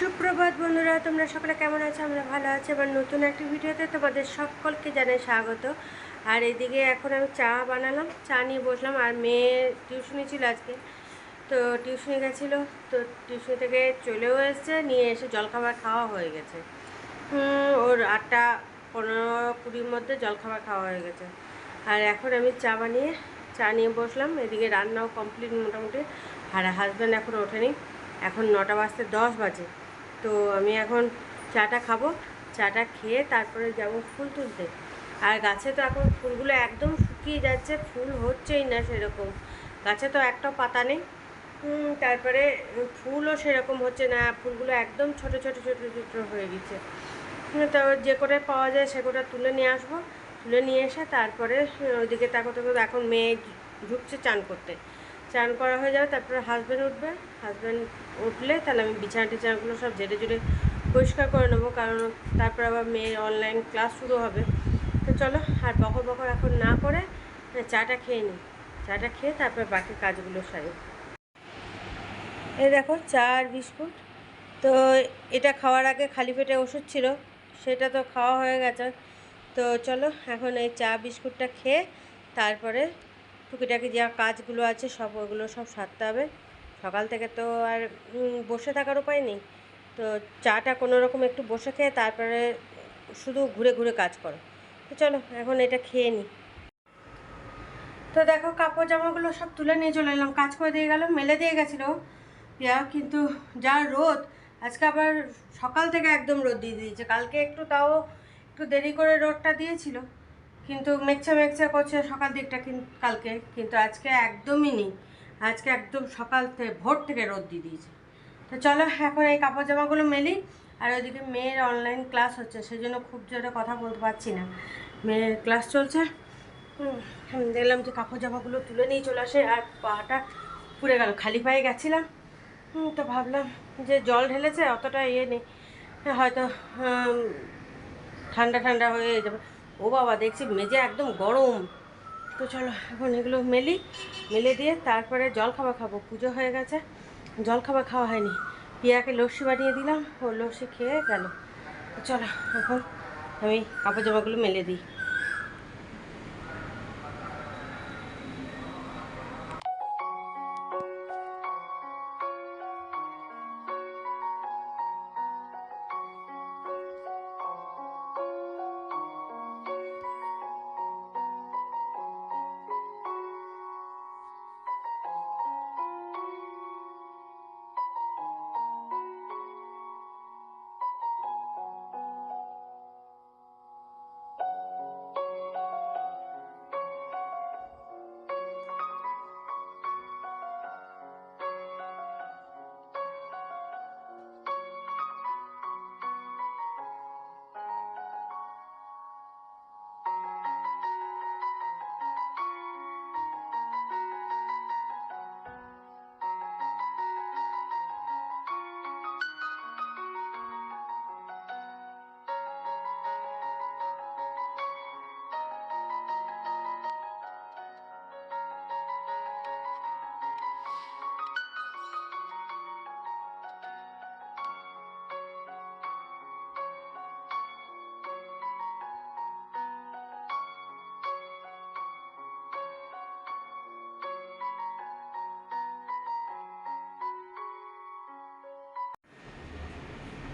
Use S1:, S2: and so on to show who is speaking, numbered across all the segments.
S1: সুপ্রভাত বন্ধুরা, তোমরা সকলে কেমন আছো? আমরা ভালো আছি। আবার নতুন একটি ভিডিওতে তোমাদের সকলকে জানাই স্বাগত। আর এদিকে এখন আমি চা বানালাম, চা নিয়ে বসলাম। আর মেয়ে টিউশনি ছিল আজকে। তো টিউশনি গেছিল, তো টিউশনি থেকে চলেও এসেছে, নিয়ে এসে জলখাবার খাওয়া হয়ে গেছে। ওর আটটা পনেরো কুড়ির মধ্যে জলখাবার খাওয়া হয়ে গেছে। আর এখন আমি চা বানিয়ে, চা নিয়ে বসলাম। এদিকে রান্নাও কমপ্লিট মোটামুটি। আর হাজব্যান্ড এখন ওঠেনি। এখন নটা বাজতে দশ বাজে। তো আমি এখন চাটা খাব, চাটা খেয়ে তারপরে যাব ফুল তুলতে। আর গাছে তো এখন ফুলগুলো একদম শুকিয়ে যাচ্ছে, ফুল হচ্ছেই না সেরকম। গাছে তো একটা পাতা নেই। তারপরে ফুলও সেরকম হচ্ছে না, ফুলগুলো একদম ছোট ছোট ছোট ছোট হয়ে গেছে। তো যে করে পাওয়া যায় সে করে তুলে নিয়ে আসব। তুলে নিয়ে এসে তারপরে ওইদিকে তাকে তাকো এখন মেয়ে ঢুকছে চান করতে। চান করা হয়ে যাবে, তারপরে হাজব্যান্ড উঠবে। হাজব্যান্ড উঠলে তাহলে আমি বিছানা টিছানাগুলো সব জেটে জুড়ে পরিষ্কার করে নেব, কারণ তারপর আবার মেয়ের অনলাইন ক্লাস শুরু হবে। তো চলো, আর বকর বকর এখন না করে চাটা খেয়ে নিই চাটা খেয়ে তারপর বাকি কাজগুলো সারি। এই দেখো, চা আর বিস্কুট। তো এটা খাওয়ার আগে খালি পেটে ওষুধ ছিল, সেটা তো খাওয়া হয়ে গেছে। তো চলো, এখন এই চা, বিস্কুটটা খেয়ে তারপরে টুকিটাকি যা কাজগুলো আছে সব ওগুলো সব সারতে হবে। সকাল থেকে তো আর বসে থাকার উপায় নেই। তো চাটা কোনো রকম একটু বসে খেয়ে তারপরে শুধু ঘুরে ঘুরে কাজ করো। তো চলো, এখন এটা খেয়ে নিই তো দেখো, কাপড় জামাগুলো সব তুলে নিয়ে চলে এলাম। কাজ করে দিয়ে গেল মেলে দিয়ে গেছিল। ইয়া কিন্তু যা রোদ, আজকে আবার সকাল থেকে একদম রোদ দিয়ে দিয়েছে। কালকে একটু তাও একটু দেরি করে রোদটা দিয়েছিল। কিন্তু মেঘচা মেঘচা করছে সকাল দিকটা কালকে, কিন্তু আজকে একদমই নেই। আজকে একদম সকাল থেকে ভোর থেকে রোদ দিয়ে দিয়েছে। তো চলো, এখন এই কাপড় জামাগুলো মেলি, আর ওইদিকে মেয়ের অনলাইন ক্লাস হচ্ছে সেই জন্য খুব জোরে কথা বলতে পারছি না। মেয়ের ক্লাস চলছে। দেখলাম যে কাপড় জামাগুলো তুলে নিয়ে চলে আসে, আর পাটা পুড়ে গেল, খালি পায়ে গেছিলাম। তো ভাবলাম যে জল ঢেলেছে, অতটা ইয়ে নেই। হয়তো ঠান্ডা ঠান্ডা হয়ে যাবে। ও বাবা, দেখছি মেজে একদম গরম। তো চলো, এখন এগুলো মেলি, মেলে দিয়ে তারপরে জল খাবার খাব। পুজো হয়ে গেছে জল খাবার খাওয়া হয়নি। পিয়াকে লস্যি বানিয়ে দিলাম, ও লস্যি খেয়ে গেল। চলো, এখন আমি কাপড় জামাগুলো মেলে দিই।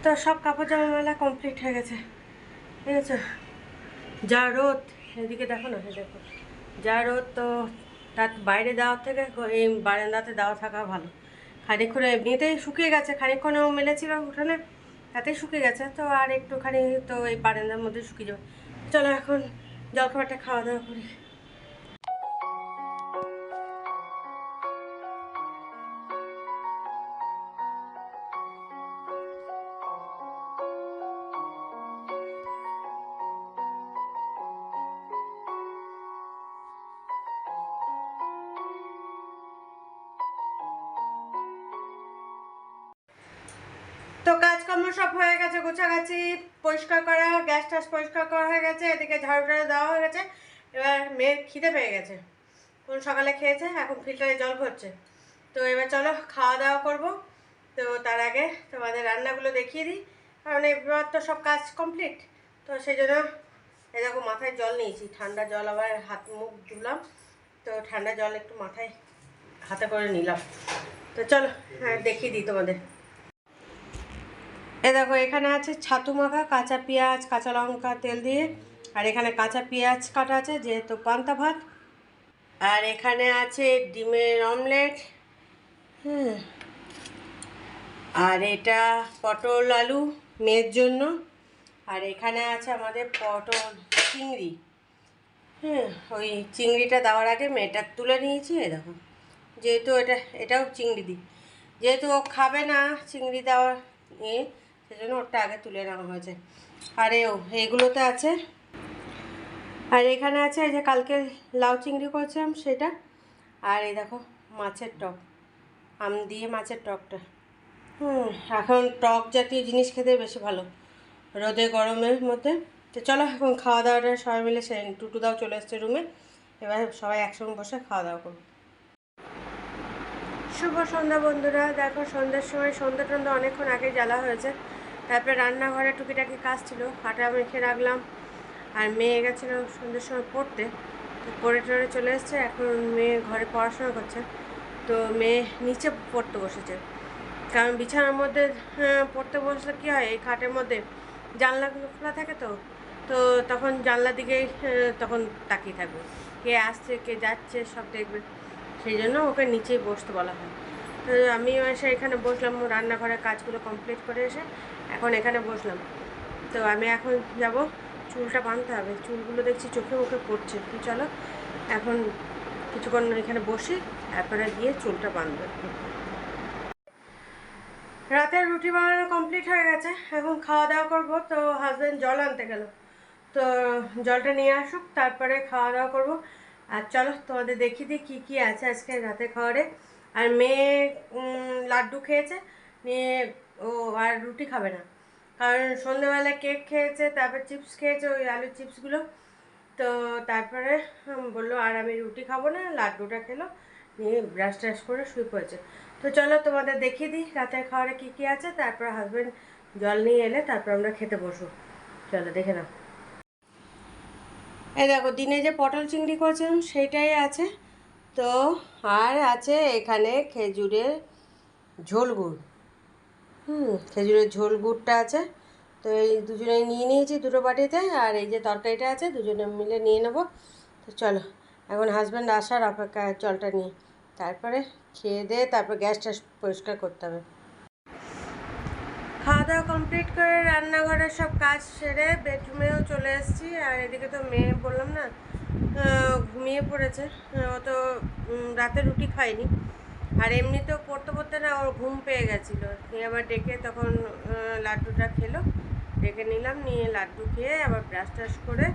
S1: তো সব কাপড় জামা মেলা কমপ্লিট হয়ে গেছে। ঠিক আছে? যা রোদ, এদিকে দেখো না দেখো। যা রোদ তো তার বাইরে দেওয়ার থেকে এই বারান্দাতে দেওয়া থাকা ভালো। খানিক্ষণ এমনিতেই শুকিয়ে গেছে খানিক্ষণেও মেলেছিল উঠানে তাতেই শুকিয়ে গেছে। তো আর একটুখানি তো এই বারান্দার মধ্যে শুকিয়ে যাবে। চলো এখন জলখাবারটা খাওয়া দাওয়া করি। কাজকর্ম সব হয়ে গেছে, গোছাগাছি, পরিষ্কার করা, গ্যাস টাস পরিষ্কার করা হয়ে গেছে, এদিকে ঝাড়ু টাড়ু দেওয়া হয়ে গেছে, এবার মেয়ের খিদে পেয়ে গেছে। কোন সকালে খেয়েছে, এখন ফিল্টারে জল ভরছে। তো এবার চলো খাওয়া দাওয়া করব। তো তার আগে তোমাদের রান্নাগুলো দেখিয়ে দিই। কারণ এবার তো সব কাজ কমপ্লিট। তো সেই জন্য এরকম মাথায় জল নিয়েছি। ঠান্ডা জল আবার হাত মুখ ধুলাম। তো ঠান্ডা জল একটু মাথায় হাতে করে নিলাম। তো চলো হ্যাঁ দেখিয়ে দিই তোমাদের। এ দেখো, এখানে আছে ছাতু মাখা, কাঁচা পেঁয়াজ, কাঁচা লঙ্কা, তেল দিয়ে। আর এখানে কাঁচা পেঁয়াজ কাটা আছে, যেহেতু পান্তা ভাত। আর এখানে আছে ডিমের অমলেট। আর এটা পটল আলু মেয়ের জন্য। আর এখানে আছে আমাদের পটল চিংড়ি। হ্যাঁ ওই চিংড়িটা দেওয়ার আগে মেয়েটা তুলে নিয়েছি, এ দেখো। যেহেতু এটা, এটাও চিংড়ি দিই যেহেতু ও খাবে না চিংড়ি দেওয়া নিয়ে সেজন্য ওটা আগে তুলে নেওয়া হয়েছে। আর এও এইগুলোতে আছে। আর এখানে আছে এই যে কালকে লাউ চিংড়ি করেছিলাম সেটা। আর এই দেখো, মাছের টক। আম দিয়ে মাছের টকটা। হুম, এখন টক জাতীয় জিনিস খেতে বেশি ভালো। রোদে, গরমের মধ্যে। তো চলো, এখন খাওয়া দাওয়াটা সবাই মিলে সে টুটুদাও চলে এসছে রুমে এবার সবাই একসঙ্গে বসে খাওয়া দাওয়া করব। শুভ সন্ধ্যা বন্ধুরা। দেখো, সন্ধ্যের সময় সন্ধ্যা টন্ধা অনেকক্ষণ আগে জ্বালা হয়েছে। তারপরে রান্নাঘরে টুকিটাকি কাজ ছিল আটা মেখে রাখলাম আর মেয়ে গেছিল সন্ধ্যের সময় পড়তে তো পড়ে টড়ে চলে এসছে এখন মেয়ে ঘরে পড়াশোনা করছে তো মেয়ে নিচে পড়তে বসেছে। কারণ বিছানার মধ্যে হ্যাঁ, পড়তে বসলে কী হয় এই খাটের মধ্যে জানলাগুলো খোলা থাকে তো তো তখন জানলার দিকেই হ্যাঁ, তখন তাকিয়ে থাকবে। কে আসছে কে যাচ্ছে সব দেখবে। সেই জন্য ওকে নিচেই বসতে বলা হয়। তো আমি এসে এখানে বসলাম রান্নাঘরের কাজগুলো কমপ্লিট করে এসে এখন এখানে বসলাম। তো আমি এখন যাব, চুলটা বাঁধতে হবে। চুলগুলো দেখছি চোখে মুখে পড়ছে। তো চলো, এখন কিছুক্ষণ এখানে বসি, তারপরে গিয়ে চুলটা বাঁধবো। রাতের রুটি বানানো কমপ্লিট হয়ে গেছে। এখন খাওয়া দাওয়া করব। তো হাজব্যান্ড জল আনতে গেল। তো জলটা নিয়ে আসুক, তারপরে খাওয়া দাওয়া করব। আর চলো, তোমাদের দেখিয়ে দিই কী কী আছে আজকে রাতে খাওয়ারে। আর মেয়ে লাড্ডু খেয়েছে। নিয়ে ও আর রুটি খাবে না। কারণ সন্ধ্যেবেলা কেক খেয়েছে, তারপর চিপস খেয়েছে, ওই আলুর চিপসগুলো। তো তারপরে বলল, আর আমি রুটি খাব না, লাড্ডুটা খেলো। নিয়ে ব্রাশ ট্রাশ করে শুয়ে পড়েছে। তো চলো তোমাদের দেখিয়ে দিই, রাতের খাবারে কী কী আছে। তারপর হাজব্যান্ড জল নিয়ে এলে তারপর আমরা খেতে বসবো। চলো, দেখে নাও। এই দেখো, দিনে যে পটল চিংড়ি করেছিলাম, সেইটাই আছে। তো আর আছে এখানে খেজুরের ঝোল গুড়। হুম খেজুরের ঝোল গুড়টা আছে। তো এই দুজনে নিয়ে নিয়েছি দুটো বাটিতে, আর এই যে তরকারিটা আছে, দুজনে মিলে নিয়ে নেব। তো চলো, এখন হাজব্যান্ড আসার অপেক্ষা, জলটা নিয়ে। তারপরে খেয়ে দিয়ে তারপর গ্যাস ট্যাস পরিষ্কার করতে হবে। খাওয়া দাওয়া কমপ্লিট করে রান্নাঘরের সব কাজ সেরে বেডরুমেও চলে এসেছি। আর এদিকে তো মেয়ে, বললাম না ঘুমিয়ে পড়েছে। ও তো রাতে রুটি খায়নি। আর এমনিতেও পড়তে পড়তে না ওর ঘুম পেয়ে গেছিল। নিয়ে আবার ডেকে তখন লাড্ডুটা খেলো। ডেকে নিলাম, নিয়ে লাড্ডু খেয়ে আবার ব্রাশ ট্রাশ করে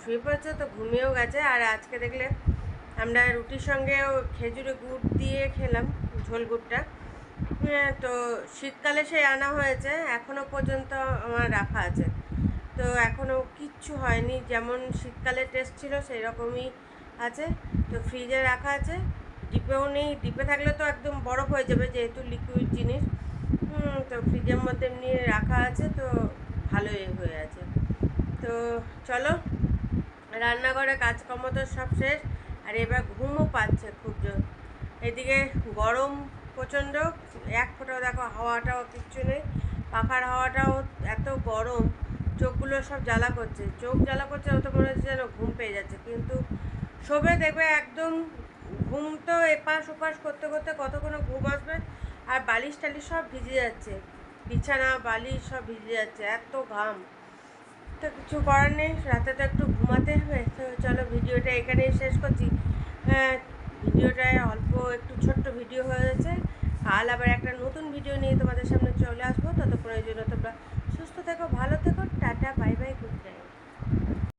S1: শুয়ে পড়েছে তো ঘুমিয়েও গেছে। আর আজকে দেখলে আমরা রুটির সঙ্গে খেজুরে গুড় দিয়ে খেলাম, ঝোল গুড়টা। হ্যাঁ তো শীতকালে সে আনা হয়েছে এখনও পর্যন্ত আমার রাখা আছে। তো এখনও কিচ্ছু হয়নি, যেমন শীতকালে টেস্ট ছিল সেই রকমই আছে। তো ফ্রিজে রাখা আছে। ডিপেও নেই ডিপে থাকলে তো একদম বরফ হয়ে যাবে যেহেতু লিকুইড জিনিস। তো ফ্রিজের মধ্যে এমনি রাখা আছে, তো ভালোই হয়ে আছে। তো চলো, রান্নাঘরে কাজকর্ম তো সব শেষ, আর এবার ঘুমও পাচ্ছে খুব জোর। এদিকে গরম প্রচণ্ড, এক ফোঁটাও দেখো হাওয়াটাও কিচ্ছু নেই। পাখার হাওয়াটাও এত গরম, চোখগুলো সব জ্বালা করছে। চোখ জ্বালা করছে, অত মনে হচ্ছে যেন ঘুম পেয়ে যাচ্ছে। কিন্তু শোবে দেখবে একদম ঘুম তো এপাশ ওপাশ করতে করতে কতক্ষণ ঘুম আসবে? আর বালিশ টালিশ সব ভিজে যাচ্ছে। বিছানা, বালিশ সব ভিজে যাচ্ছে, এত ঘাম। তো কিছু করার নেই, রাতে তো একটু ঘুমাতে হবে। তো চলো ভিডিওটা এখানেই শেষ করছি। হ্যাঁ ভিডিওটায় অল্প একটু ছোট্ট ভিডিও হয়েছে কাল আবার একটা নতুন ভিডিও নিয়ে তোমাদের সামনে চলে আসব। ততক্ষণের জন্য তোমরা সুস্থ থেকো, ভালো থেকো। Tata, bye bye, good night.